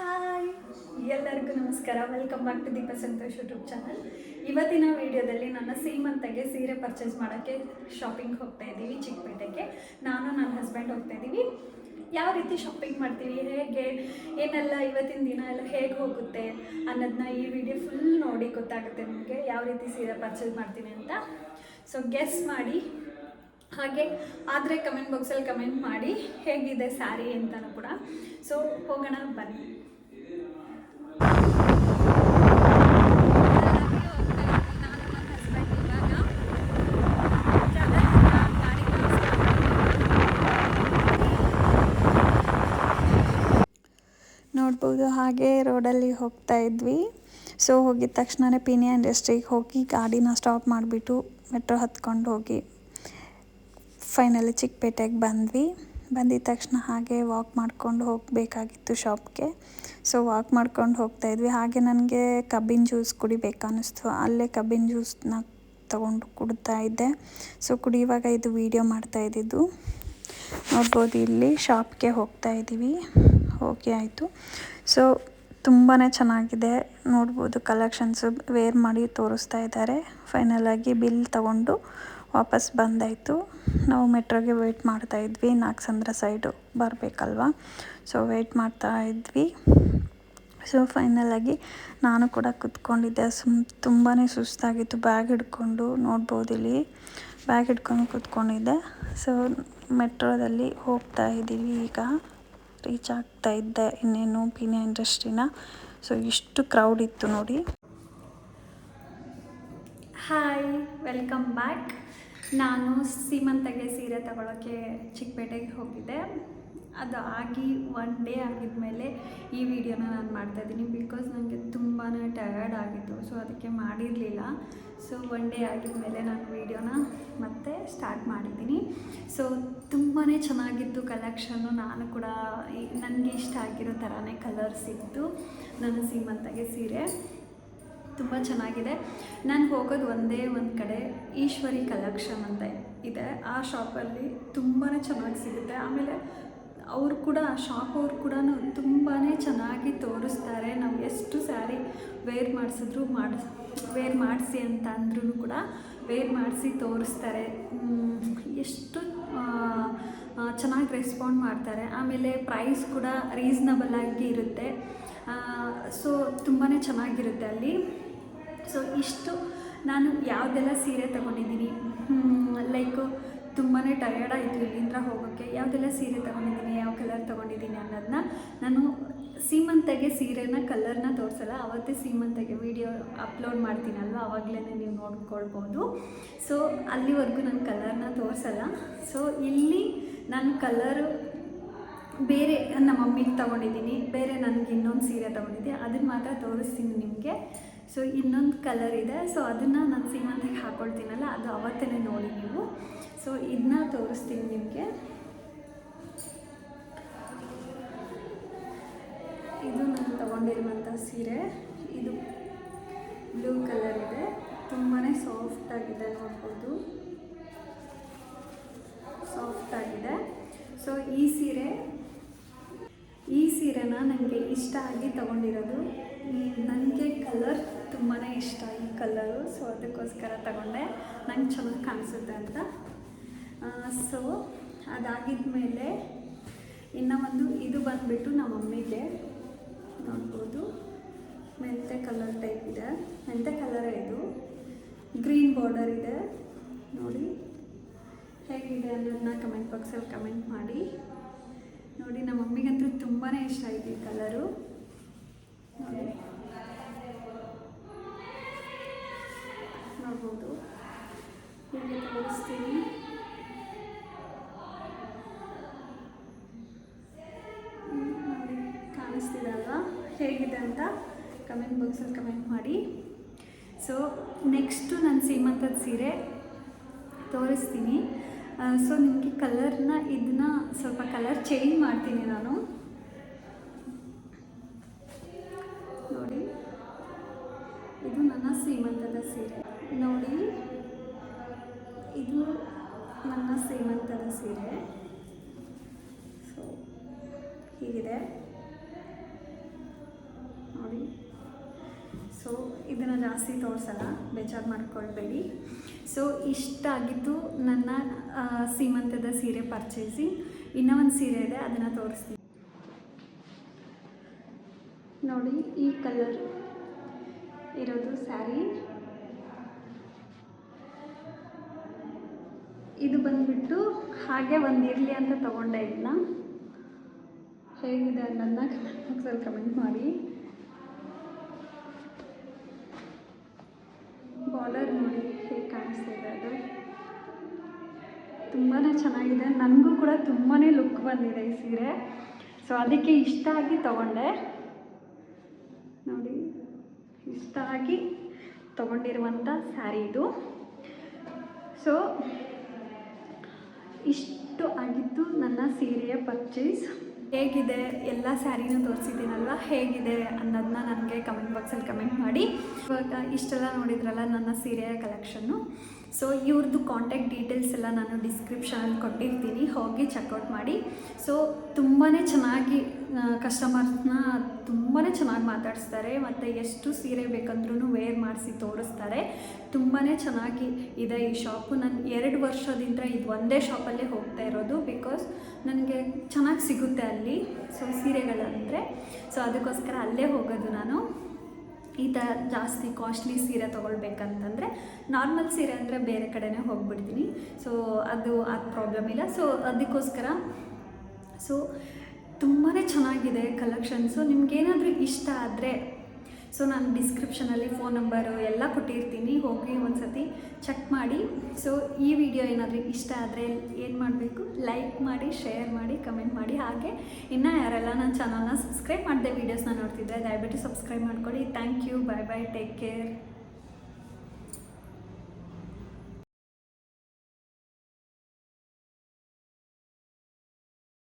Hi. ಎಲ್ಲರಿಗೂ ನಮಸ್ಕಾರ. Welcome back to Deepa Santosh YouTube channel ಇವತ್ತಿನ ವಿಡಿಯೋದಲ್ಲಿ ನನ್ನ ಸೀಮಂತಗೆ ಸೀರೆ ಪರ್ಚೇಸ್ ಮಾಡೋಕ್ಕೆ ಶಾಪಿಂಗ್ ಹೋಗ್ತಾ ಇದ್ದೀವಿ, ಚಿಕ್ಕಪೇಟೆಗೆ. ನಾನು ನನ್ನ ಹಸ್ಬೆಂಡ್ ಹೋಗ್ತಾ ಇದ್ದೀವಿ. ಯಾವ ರೀತಿ ಶಾಪಿಂಗ್ ಮಾಡ್ತೀವಿ, ಹೇಗೆ, ಏನೆಲ್ಲ ಇವತ್ತಿನ ದಿನ ಎಲ್ಲ ಹೇಗೆ ಹೋಗುತ್ತೆ ಅನ್ನೋದನ್ನ ಈ ವಿಡಿಯೋ ಫುಲ್ ನೋಡಿ ಗೊತ್ತಾಗುತ್ತೆ ನಿಮಗೆ. ಯಾವ ರೀತಿ ಸೀರೆ ಪರ್ಚೇಸ್ ಮಾಡ್ತೀನಿ ಅಂತ. ಸೊ ಗೆಸ್ ಮಾಡಿ ಹಾಗೆ, ಆದರೆ ಕಮೆಂಟ್ ಬಾಕ್ಸಲ್ಲಿ ಕಮೆಂಟ್ ಮಾಡಿ ಹೇಗಿದೆ ಸ್ಯಾರಿ ಅಂತಲೂ ಕೂಡ. ಸೊ ಹೋಗೋಣ, ಬನ್ನಿ. ನೋಡ್ಬೋದು, ಹಾಗೆ ರೋಡಲ್ಲಿ ಹೋಗ್ತಾ ಇದ್ವಿ. ಸೊ ಹೋಗಿದ ತಕ್ಷಣವೇ ಪೀನಿ ಇಂಡಸ್ಟ್ರಿಗೆ ಹೋಗಿ ಗಾಡಿನ ಸ್ಟಾಪ್ ಮಾಡಿಬಿಟ್ಟು ಮೆಟ್ರೋ ಹತ್ಕೊಂಡು ಹೋಗಿ ಫೈನಲಿ ಚಿಕ್ಕಪೇಟೆಗೆ ಬಂದ್ವಿ. ಬಂದಿದ ತಕ್ಷಣ ಹಾಗೆ ವಾಕ್ ಮಾಡ್ಕೊಂಡು ಹೋಗಬೇಕಾಗಿತ್ತು ಶಾಪ್ಗೆ ಸೊ ವಾಕ್ ಮಾಡ್ಕೊಂಡು ಹೋಗ್ತಾ ಇದ್ವಿ. ಹಾಗೆ ನನಗೆ ಕಬ್ಬಿನ ಜ್ಯೂಸ್ ಕುಡಿಬೇಕು ಅನ್ನಿಸ್ತು ಅಲ್ಲೇ ಕಬ್ಬಿನ ಜ್ಯೂಸ್ನ ತೊಗೊಂಡು ಕುಡ್ತಾ ಇದ್ದೆ. ಸೊ ಕುಡಿಯುವಾಗ ಇದು ವೀಡಿಯೋ ಮಾಡ್ತಾ ಇದ್ದಿದ್ದು. ನೋಡ್ಬೋದು ಇಲ್ಲಿ ಶಾಪ್ಗೆ ಹೋಗ್ತಾ ಇದ್ದೀವಿ. ಹೋಗಿ ಆಯಿತು. ಸೊ ತುಂಬಾ ಚೆನ್ನಾಗಿದೆ. ನೋಡ್ಬೋದು ಕಲೆಕ್ಷನ್ಸು ವೇರ್ ಮಾಡಿ ತೋರಿಸ್ತಾ ಇದ್ದಾರೆ. ಫೈನಲಾಗಿ ಬಿಲ್ ತಗೊಂಡು ವಾಪಸ್ ಬಂದಾಯಿತು. ನಾವು ಮೆಟ್ರೋಗೆ ವೆಯ್ಟ್ ಮಾಡ್ತಾ ಇದ್ವಿ. ನಾಗಸಂದ್ರ ಸೈಡು ಬರಬೇಕಲ್ವಾ? ಸೊ ಮಾಡ್ತಾ ಇದ್ವಿ. ಸೊ ಫೈನಲಾಗಿ ನಾನು ಕೂಡ ಕುತ್ಕೊಂಡಿದ್ದೆ. ಸುಮ್ ತುಂಬಾ ಸುಸ್ತಾಗಿತ್ತು. ಬ್ಯಾಗ್ ಹಿಡ್ಕೊಂಡು ನೋಡ್ಬೋದು ಇಲ್ಲಿ. ಬ್ಯಾಗ್ ಹಿಡ್ಕೊಂಡು ಕುತ್ಕೊಂಡಿದ್ದೆ. ಸೊ ಮೆಟ್ರೋದಲ್ಲಿ ಹೋಗ್ತಾ ಇದ್ದೀವಿ ಈಗ. ರೀಚ್ ಆಗ್ತಾ ಇದ್ದೆ. ಇನ್ನೇನು ಪಿನೆ ಇಂಡಸ್ಟ್ರಿನ. ಸೊ ಇಷ್ಟು ಕ್ರೌಡ್ ಇತ್ತು ನೋಡಿ. ಹಾಯ್ ವೆಲ್ಕಮ್ ಬ್ಯಾಕ್ ನಾನು ಸೀಮಂತಗೆ ಸೀರೆ ತಗೊಳ್ಳೋಕ್ಕೆ ಚಿಕ್ಕಪೇಟೆಗೆ ಹೋಗಿದ್ದೆ. ಅದು ಆಗಿ ಒನ್ ಡೇ ಆಗಿದ್ಮೇಲೆ ಈ ವಿಡಿಯೋನ ನಾನು ಮಾಡ್ತಾ ಇದ್ದೀನಿ ಬಿಕಾಸ್ ನನಗೆ ತುಂಬಾ ಟಯರ್ಡ್ ಆಗಿತ್ತು. ಸೊ ಅದಕ್ಕೆ ಮಾಡಿರಲಿಲ್ಲ. ಸೊ ಒನ್ ಡೇ ಆಗಿದ್ಮೇಲೆ ನಾನು ವೀಡಿಯೋನ ಮತ್ತೆ ಸ್ಟಾರ್ಟ್ ಮಾಡಿದ್ದೀನಿ. ಸೊ ತುಂಬಾ ಚೆನ್ನಾಗಿತ್ತು ಕಲೆಕ್ಷನ್ನು ನಾನು ಕೂಡ ನನಗೆ ಇಷ್ಟ ಆಗಿರೋ ಥರನೇ ಕಲರ್ಸ್ ಇತ್ತು. ನನ್ನ ಸೀಮಂತಗೆ ಸೀರೆ. ತುಂಬ ಚೆನ್ನಾಗಿದೆ. ನಾನು ಹೋಗೋದು ಒಂದೇ ಒಂದು ಕಡೆ ಈಶ್ವರಿ ಕಲೆಕ್ಷನ್ ಅಂತ ಇದೆ. ಆ ಶಾಪಲ್ಲಿ ತುಂಬಾ ಚೆನ್ನಾಗಿ ಸಿಗುತ್ತೆ. ಆಮೇಲೆ ಅವರು ಕೂಡ, ಆ ಶಾಪ್ ಅವ್ರು ಕೂಡ ತುಂಬಾ ಚೆನ್ನಾಗಿ ತೋರಿಸ್ತಾರೆ. ನಾವು ಎಷ್ಟು ಸ್ಯಾರಿ ವೇರ್ ಮಾಡಿಸಿದ್ರು ಮಾಡಿಸ್ ವೇರ್ ಮಾಡಿಸಿ ಅಂತ ಅಂದ್ರೂ ಕೂಡ ವೇರ್ ಮಾಡಿಸಿ ತೋರಿಸ್ತಾರೆ. ಎಷ್ಟು ಚೆನ್ನಾಗಿ ರೆಸ್ಪಾಂಡ್ ಮಾಡ್ತಾರೆ. ಆಮೇಲೆ ಪ್ರೈಸ್ ಕೂಡ ರೀಸ್ನಬಲ್ ಆಗಿ ಇರುತ್ತೆ. ಸೊ ತುಂಬಾ ಚೆನ್ನಾಗಿರುತ್ತೆ ಅಲ್ಲಿ. ಸೊ ಇಷ್ಟು ನಾನು ಯಾವುದೆಲ್ಲ ಸೀರೆ ತೊಗೊಂಡಿದ್ದೀನಿ. ಲೈಕು ತುಂಬಾ ಟಯರ್ಡ್ ಆಯಿತು ಇಲ್ಲಿಂದ ಹೋಗೋಕ್ಕೆ. ಯಾವುದೆಲ್ಲ ಸೀರೆ ತೊಗೊಂಡಿದ್ದೀನಿ, ಯಾವ ಕಲರ್ ತೊಗೊಂಡಿದ್ದೀನಿ ಅನ್ನೋದನ್ನ ನಾನು ಸೀಮಂತಗೆ ಸೀರೆನ ಕಲರ್ನ ತೋರಿಸಲ್ಲ, ಅವತ್ತೇ ಸೀಮಂತಗೆ ವಿಡಿಯೋ ಅಪ್ಲೋಡ್ ಮಾಡ್ತೀನಲ್ವ? ಅವಾಗಲೇ ನೀವು ನೋಡ್ಕೊಳ್ಬೋದು. ಸೊ ಅಲ್ಲಿವರೆಗೂ ನಾನು ಕಲರ್ನ ತೋರಿಸಲ್ಲ. ಸೊ ಇಲ್ಲಿ ನಾನು ಕಲರು ಬೇರೆ ನಮ್ಮ ಮಮ್ಮಿಗೆ ತೊಗೊಂಡಿದ್ದೀನಿ. ಬೇರೆ ನನಗೆ ಇನ್ನೊಂದು ಸೀರೆ ತೊಗೊಂಡಿದ್ದೆ. ಅದನ್ನು ಮಾತ್ರ ತೋರಿಸ್ತೀನಿ ನಿಮಗೆ. ಸೊ ಇನ್ನೊಂದು ಕಲರ್ ಇದೆ. ಸೊ ಅದನ್ನು ನಾನು ಸೀಮಂತಿಗೆ ಹಾಕ್ಕೊಳ್ತೀನಲ್ಲ ಅದು ಅವತ್ತೇ ನೋಡಿ ನೀವು. ಸೊ ಇದನ್ನ ತೋರಿಸ್ತೀನಿ ನಿಮಗೆ. ಇದು ನಾನು ತೊಗೊಂಡಿರುವಂಥ ಸೀರೆ. ಇದು ಬ್ಲೂ ಕಲರ್ ಇದೆ. ತುಂಬಾ ಸಾಫ್ಟಾಗಿದೆ ನೋಡ್ಬೋದು. ಸಾಫ್ಟಾಗಿದೆ ಸೊ ಈ ಸೀರೆ, ಈ ಸೀರೆನ ನನಗೆ ಇಷ್ಟ ಆಗಿ ತೊಗೊಂಡಿರೋದು. ಈ ನನಗೆ ಕಲರ್ ತುಂಬಾ ಇಷ್ಟ ಈ ಕಲರು. ಸೊ ಅದಕ್ಕೋಸ್ಕರ ತಗೊಂಡೆ. ನಂಗೆ ಚೆನ್ನಾಗಿ ಕಾಣಿಸುತ್ತೆ ಅಂತ. ಸೊ ಮೇಲೆ ಇನ್ನು ಒಂದು ಇದು ಬಂದುಬಿಟ್ಟು ನಮ್ಮ ಮಮ್ಮಿಗೆ ನೋಡ್ಬೋದು. ಮೆಂತೆ ಕಲರ್ ಟೈಪ್ ಇದೆ. ಮೆಂತೆ ಕಲರೇ ಇದು. ಗ್ರೀನ್ ಬಾರ್ಡರ್ ಇದೆ. ನೋಡಿ. ಹೇಗಿದೆ ಅನ್ನೋದನ್ನ ಕಮೆಂಟ್ ಬಾಕ್ಸಲ್ಲಿ ಕಮೆಂಟ್ ಮಾಡಿ. ನೋಡಿ ನಮ್ಮ ಮಮ್ಮಿಗಂತೂ ತುಂಬಾ ಇಷ್ಟ ಆಯಿತು ಈ ಕಲರು. ನೋಡಿ. ನೋಡ್ಬೋದು ನಿಮಗೆ ತೋರಿಸ್ತೀನಿ. ಕಾಣಿಸ್ತಿದೆ ಅಲ್ವಾ ಹೇಗಿದೆ ಅಂತ ಕಮೆಂಟ್ ಬಾಕ್ಸಲ್ಲಿ ಕಮೆಂಟ್ ಮಾಡಿ. ಸೊ ನೆಕ್ಸ್ಟು ನಾನು ಸೀಮಂತದ ಸೀರೆ ತೋರಿಸ್ತೀನಿ. ಸೊ ನಿಮಗೆ ಕಲರ್ನ ಇದನ್ನ ಸ್ವಲ್ಪ ಕಲರ್ ಚೇಂಜ್ ಮಾಡ್ತೀನಿ ನಾನು. ನೋಡಿ, ಇದು ನನ್ನ ಸೀಮಂತದ ಸೀರೆ ನೋಡಿ ಇದು ನನ್ನ ಸೀಮಂತದ ಸೀರೆ. ಸೊ ಹೀಗಿದೆ. ನೋಡಿ. ಸೊ ಇದನ್ನು ಜಾಸ್ತಿ ತೋರಿಸಲ್ಲ, ಬೇಜಾರು ಮಾಡ್ಕೊಳ್ಬೇಡಿ. ಸೊ ಇಷ್ಟ ಆಗಿದ್ದು ನನ್ನ ಸೀಮಂತದ ಸೀರೆ ಪರ್ಚೇಸಿಂಗ್ ಇನ್ನೂ ಒಂದು ಸೀರೆ ಇದೆ, ಅದನ್ನು ತೋರಿಸ್ತೀನಿ. ನೋಡಿ, ಈ ಕಲರ್ ಇರೋದು ಸ್ಯಾರಿ ಇದು ಬಂದ್ಬಿಟ್ಟು ಹಾಗೆ ಒಂದು ಇರಲಿ ಅಂತ ತಗೊಂಡೆ ಇದನ್ನ ಹೇಗಿದೆ ಅನ್ನೋದನ್ನ ಕಮೆಂಟ್ ಬಾಕ್ಸಲ್ಲಿ ಕಮೆಂಟ್ ಮಾಡಿ. ಬಾಲರ್ ನೋಡಿ ಹೇಗೆ ಕಾಣಿಸ್ತಿದೆ ಅದು. ತುಂಬಾ ಚೆನ್ನಾಗಿದೆ. ನನಗೂ ಕೂಡ ತುಂಬಾ ಲುಕ್ ಬಂದಿದೆ ಈ ಸೀರೆ. ಸೊ ಅದಕ್ಕೆ ಇಷ್ಟ ಆಗಿ ತೊಗೊಂಡೆ. ನೋಡಿ, ಇಷ್ಟ ಆಗಿ ತೊಗೊಂಡಿರುವಂಥ ಸ್ಯಾರಿ ಇದು. ಸೊ ಇಷ್ಟು ಆಗಿತ್ತು ನನ್ನ ಸೀರೆಯ ಪರ್ಚೇಸ್ ಹೇಗಿದೆ? ಎಲ್ಲ ಸ್ಯಾರಿನೂ ತೋರಿಸಿದ್ದೀನಲ್ವ? ಹೇಗಿದೆ ಅನ್ನೋದನ್ನ ನನಗೆ ಕಮೆಂಟ್ ಬಾಕ್ಸಲ್ಲಿ ಕಮೆಂಟ್ ಮಾಡಿ. ಇವಾಗ ಇಷ್ಟೆಲ್ಲ ನೋಡಿದ್ರಲ್ಲ ನನ್ನ ಸೀರೆಯ ಕಲೆಕ್ಷನ್ನು ಸೊ ಇವ್ರದ್ದು ಕಾಂಟ್ಯಾಕ್ಟ್ ಡೀಟೇಲ್ಸ್ ಎಲ್ಲ ನಾನು ಡಿಸ್ಕ್ರಿಪ್ಷನಲ್ಲಿ ಕೊಟ್ಟಿರ್ತೀನಿ. ಹೋಗಿ ಚೆಕ್ಔಟ್ ಮಾಡಿ. ಸೊ ತುಂಬಾ ಚೆನ್ನಾಗಿ ಕಸ್ಟಮರ್ಸ್ನ ತುಂಬಾ ಚೆನ್ನಾಗಿ ಮಾತಾಡಿಸ್ತಾರೆ. ಮತ್ತು ಎಷ್ಟು ಸೀರೆ ಬೇಕಂದ್ರೂ ವೇರ್ ಮಾಡಿಸಿ ತೋರಿಸ್ತಾರೆ. ತುಂಬಾ ಚೆನ್ನಾಗಿ ಇದೆ ಈ ಶಾಪು ನಾನು ಎರಡು ವರ್ಷದಿಂದ ಇದು ಒಂದೇ ಶಾಪಲ್ಲೇ ಹೋಗ್ತಾ ಇರೋದು ಬಿಕಾಸ್ ನನಗೆ ಚೆನ್ನಾಗಿ ಸಿಗುತ್ತೆ ಅಲ್ಲಿ ಸೊ ಸೀರೆಗಳಂದರೆ. ಸೊ ಅದಕ್ಕೋಸ್ಕರ ಅಲ್ಲೇ ಹೋಗೋದು ನಾನು. ಈ ಥರ ಜಾಸ್ತಿ ಕಾಸ್ಟ್ಲಿ ಸೀರೆ ತೊಗೊಳ್ಬೇಕಂತಂದರೆ ನಾರ್ಮಲ್ ಸೀರೆ ಅಂದರೆ ಬೇರೆ ಕಡೆನೇ ಹೋಗ್ಬಿಡ್ತೀನಿ. ಸೊ ಅದು ಅದು ಪ್ರಾಬ್ಲಮ್ ಇಲ್ಲ. ಸೊ ಅದಕ್ಕೋಸ್ಕರ ಸೊ ತುಂಬಾ ಚೆನ್ನಾಗಿದೆ ಕಲೆಕ್ಷನ್ಸು ನಿಮ್ಗೇನಾದರೂ ಇಷ್ಟ ಆದರೆ ಸೊ ನಾನು ಡಿಸ್ಕ್ರಿಪ್ಷನಲ್ಲಿ ಫೋನ್ ನಂಬರು ಎಲ್ಲ ಕೊಟ್ಟಿರ್ತೀನಿ. ಹೋಗಿ ಒಂದು ಸತಿ ಚೆಕ್ ಮಾಡಿ. ಸೊ ಈ ವಿಡಿಯೋ ಏನಾದರೂ ಇಷ್ಟ ಆದರೆ ಏನು ಮಾಡಬೇಕು? ಲೈಕ್ ಮಾಡಿ ಶೇರ್ ಮಾಡಿ ಕಮೆಂಟ್ ಮಾಡಿ. ಹಾಗೆ ಇನ್ನೂ ಯಾರೆಲ್ಲ ನನ್ನ ಚಾನಲ್ನ ಸಬ್ಸ್ಕ್ರೈಬ್ ಮಾಡಿದೆ ವೀಡಿಯೋಸ್ನ ನೋಡ್ತಿದ್ದೆ ದಯವಿಟ್ಟು ಸಬ್ಸ್ಕ್ರೈಬ್ ಮಾಡ್ಕೊಳ್ಳಿ. Thank you bye bye take care